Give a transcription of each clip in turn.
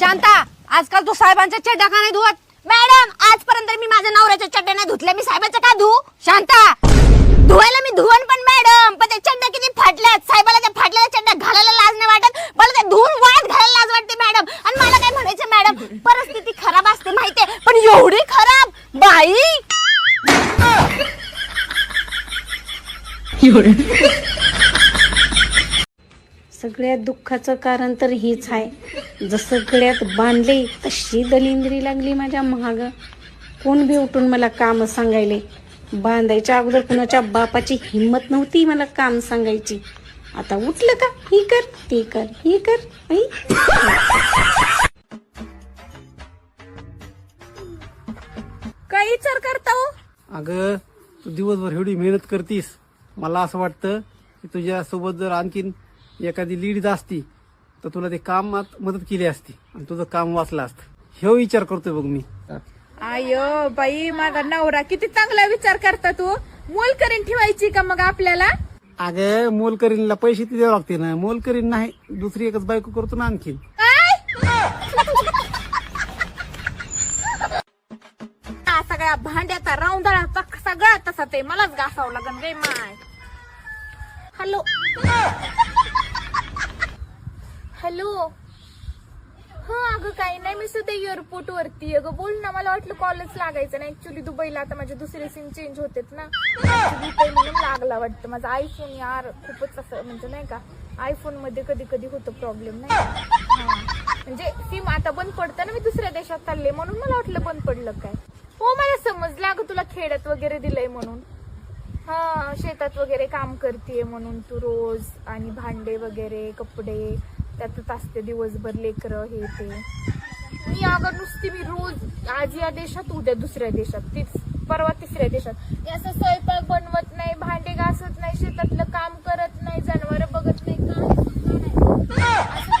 शांता आजकाल तू साहेबांच्या चड्डा का नाही धुवत? मॅडम आजपर्यंत मी माझ्या नवऱ्याच्या चड्ड्या नाही धुतल्या. मी साहेबाच्या का धू शांता धुवायला मी धुवन पण मॅडम पण त्या चड्ड्या किती फाटल्यात. साहेबाला त्या फाटलेल्या चड्ड्या घालायला लाज नाही वाटत. मला त्या धुवून वाळत घालायला लाज वाटते मॅडम. आणि मला काय म्हणायचं मॅडम? परिस्थिती खराब असते माहितीये? पण एवढी खराब बाई! सगळ्या दुःखाचं कारण तर हीच आहे. जसं गळ्यात बांधले तशी दलिंद्री लागली माझ्या महाग. कोण बी उठून मला काम सांगायले? बांधायच्या अगोदर कुणाच्या बापाची हिंमत नव्हती मला काम सांगायची. आता उठलं का? ही कर ते कर ही कर काय विचार करता हो. अगं तू दिवसभर एवढी मेहनत करतीस. मला असं वाटतं की तुझ्या सोबत जर आणखीन एखादी लीड असती तर तुला ते कामात मदत केली असती. आणि तुझं काम वाचलं असतं. हे विचार करतोय बघ मी. आयो बाई माझा नवरा किती चांगला विचार करता तू. मोल करीन ठेवायची का मग आपल्याला? अगं मोलकरीणला पैसे ते द्यावं लागते ना. मोलकरीण नाही दुसरी एकच बायको करतो ना आणखीन. हा सगळ्या भांड्याचा राऊंडळाचा सगळा तसा ते मलाच घासावं लागन गे माय. हॅलो. हॅलो. हा अगं काही नाही मी सध्या एअरपोर्ट वरती अगं बोल ना मला वाटलं कॉलच लागायचं नाही. ऍक्च्युली दुबईला आता माझे दुसरे सिम चेंज होतेत ना. म्हणून लागला वाटतं. माझा आयफोन यार खूपच असं म्हणजे नाही का आयफोनमध्ये कधी कधी होतो प्रॉब्लेम नाही म्हणजे सिम आता बंद पडतं ना मी दुसऱ्या देशात चालले म्हणून मला वाटलं बंद पडलं काय? हो मला समजलं. अगं तुला खेड्यात वगैरे दिलंय म्हणून. हा शेतात वगैरे काम करतेय म्हणून तू रोज. आणि भांडे वगैरे कपडे. त्यातच असते दिवसभर लेकरं हे ते. मी अगं नुसती मी रोज आज या देशात उद्या दुसऱ्या देशात. तीच परवा तिसऱ्या देशात. मी असं स्वयंपाक बनवत नाही भांडे घासत नाही शेतातलं काम करत नाही जनावर बघत नाही काम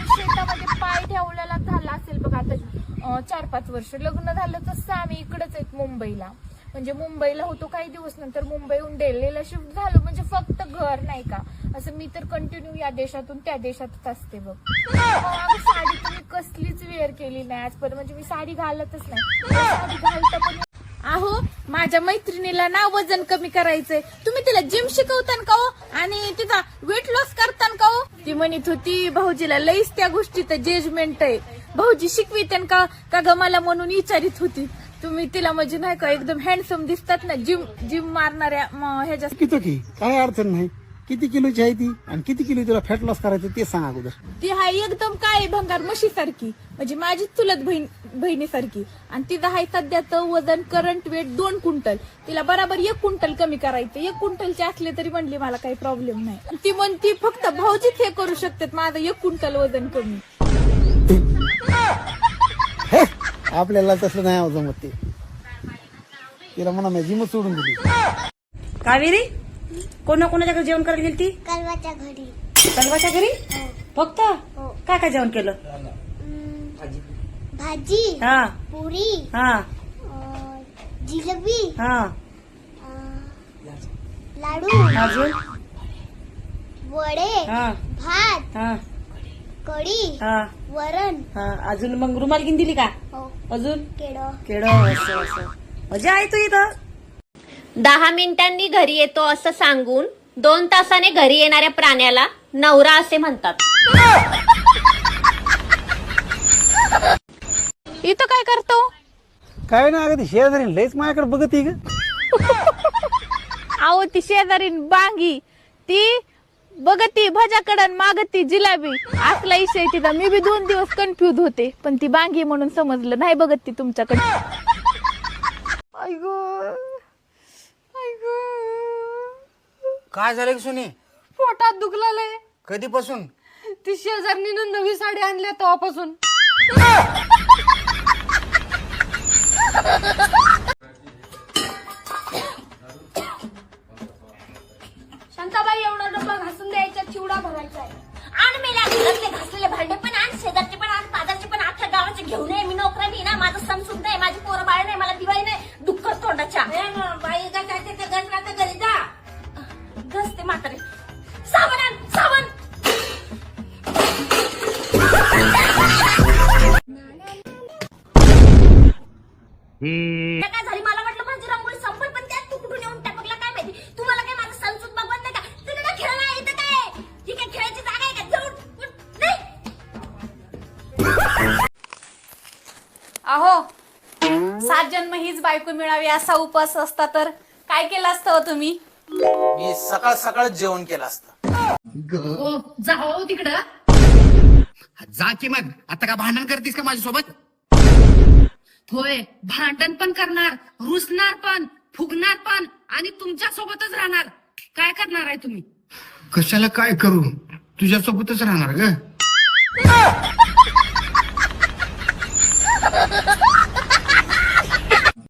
शेतामध्ये पाय ठेवलेला झाला असेल बघ आता चार पाच वर्ष लग्न झालं तसं आम्ही इकडेच आहेत मुंबईला. म्हणजे मुंबईला होतो काही दिवस नंतर मुंबईहून दिल्लीला शिफ्ट झालो. म्हणजे फक्त घर नाही का? असं मी तर कंटिन्यू या देशातून त्या देशातच असते बघ. साडी तुम्ही मी कसलीच वेअर केली नाही आजपर्यंत. म्हणजे मी साडी घालतच नाही. साडी घालता पण अहो माझ्या मैत्रिणीला ना वजन कमी करायचंय. तुम्ही तिला जिम शिकवतान का हो? आणि तिचा वेट लॉस करतान का हो? ती म्हणत होती भाऊजीला लईच त्या गोष्टीचं जजमेंट आहे. भाऊजी शिकवितेन का? का ग मला म्हणून विचारित होती. तुम्ही तिला म्हणजे नाही का एकदम हँडसम दिसतात ना जिम जिम मारणाऱ्या म, ह्याच्या किती की? काय अडचण नाही. किती किलोची आहे ती? आणि किती किलो तुला फॅट लॉस करायचं ते सांग अगोदर. ती हाय एकदम काय भंगार म्हशीसारखी. म्हणजे माझी चुलत बहीण बहिणीसारखी. आणि तिचं हाय सध्याचं वजन करंट वेट दोन क्विंटल. तिला बराबर एक क्विंटल कमी करायचं. एक क्विंटलचे असले तरी म्हणली मला काही प्रॉब्लेम नाही. ती म्हणती फक्त भाऊजीच हे करू शकतात. माझं एक क्विंटल वजन कमी. आपल्याला तसलं नाही मग ते. तिला म्हणा मी जिमच सोडून दिली. कावेरी? कोणा कोणाच्या घरी जेवण करायला गेली ती? कलवाच्या घरी. कलवाच्या घरी? फक्त? काय काय जेवण केलं? भाजी. हा. पुरी. हा. जिलेबी. हा. लाडू. अजून? वडे. हा. भात. हा. कढी हा. वरण. हा अजून मग रुमाल घेऊन दिली का? हो. अजून? केळ. केड असं असं. मजा आहे तू इथं. दहा मिनिटांनी घरी येतो असं सांगून दोन तासाने घरी येणाऱ्या प्राण्याला नवरा असे म्हणतात. इथं काय करतो? काय ना अगं ती शेजारी लयच माझ्याकडे बघत ग. अहो ती शेजारीन बांगी. ती बघती भजाकडन मागती जिलाबी. असला विषय तिचा मी बी दोन दिवस कन्फ्युज होते. पण ती बांगी म्हणून समजलं. नाही बघत ती तुमच्याकडे. काय झालं की सुनी? पोटात दुखलाय. कधीपासून? ती शेजारणीनं नवी साडी आणल्या तेव्हापासून. काय झाली? मला वाटलं माझी रांगोळी संपल पण त्यात तू कुठून येऊन टाकला काय माहिती? तुम्हाला काय माझं संसूत बघवत नाही का? तिकडे काय खेळायला येतं काय? ही काय खेळायची जागा आहे का? जाऊन नाही. अहो सात जन्म हीच बायको मिळावी असा उपास असता तर काय केलं असतं हो तुम्ही? मी सकाळ सकाळ जेवण केलं असतं. जाओ तिकडं. जा की मग. आता का भांडण करतीस का माझ्यासोबत? होय भांडण पण करणार रुसणार पण फुगणार पण आणि तुमच्या सोबतच राहणार. काय करणार आहे तुम्ही? कशाला काय करू? तुझ्यासोबतच राहणार ग.